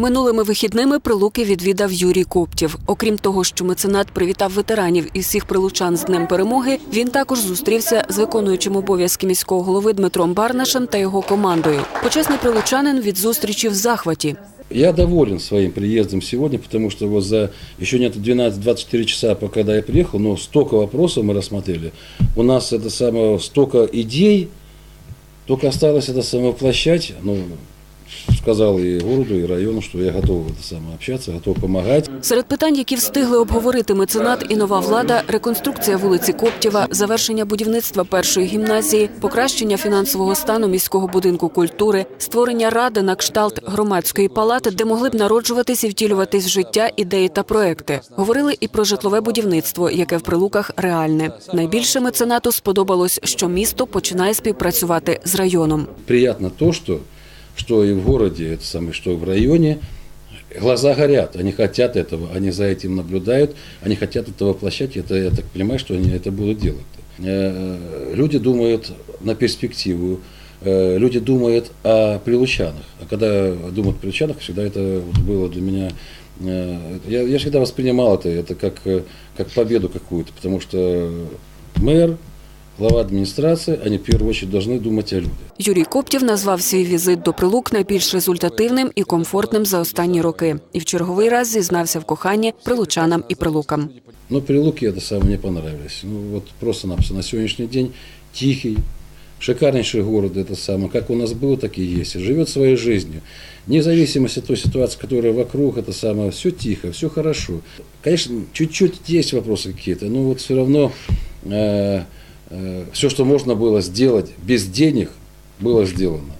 Минулими вихідними прилуки відвідав Юрій Коптів. Окрім того, що меценат привітав ветеранів і всіх прилучан з Днем перемоги, він також зустрівся з виконуючим обов'язки міського голови Дмитром Барнашем та його командою. Почесний прилучанин від зустрічі в захваті. Я доволен своим приездом сегодня, потому что вот за еще нет 12-24 часа, пока когда я приехал, но столько вопросов мы рассмотрели. У нас это самое, столько идей, только осталось это самое воплощать. Ну, сказал и городу, и району, что я готов это самое общаться, готов помогать. Серед питань, які встигли обговорити меценат і нова влада, реконструкція вулиці Коптєва, завершення будівництва першої гімназії, покращення фінансового стану міського будинку культури, створення ради на кшталт громадської палати, де могли б народжуватись і втілюватись в життя ідеї та проекти. Говорили і про житлове будівництво, яке в прилуках реальне. Найбільше меценату сподобалось, що місто починає співпрацювати з районом. Приятно то, что, что и в городе, это самое, что в районе, глаза горят, они хотят этого, они за этим наблюдают, они хотят это воплощать, это, я так понимаю, что они это будут делать. Э, Люди думают на перспективу, э, люди думают о прилучанах. А когда думают о прилучанах, всегда это было для меня... э, Я, я всегда воспринимал это, это как, как победу какую-то, потому что мэр, глава администрации, они в первую очередь должны думать о людях. Юрій Коптів назвав свій візит до прилук найбільш результативним і комфортним за останні роки. І в черговий раз зізнався в коханні прилучанам і прилукам. Но Прилуки это самое мне понравились. Ну вот просто-напросто на сегодняшний день тихий, шикарнейший город это самое, как у нас был, так и есть. И живет своей жизнью. Вне зависимости от той ситуации, которая вокруг, это самое, все тихо, все хорошо. Конечно, чуть-чуть есть вопросы какие-то, но вот все равно э, все, что можно было сделать без денег, было сделано.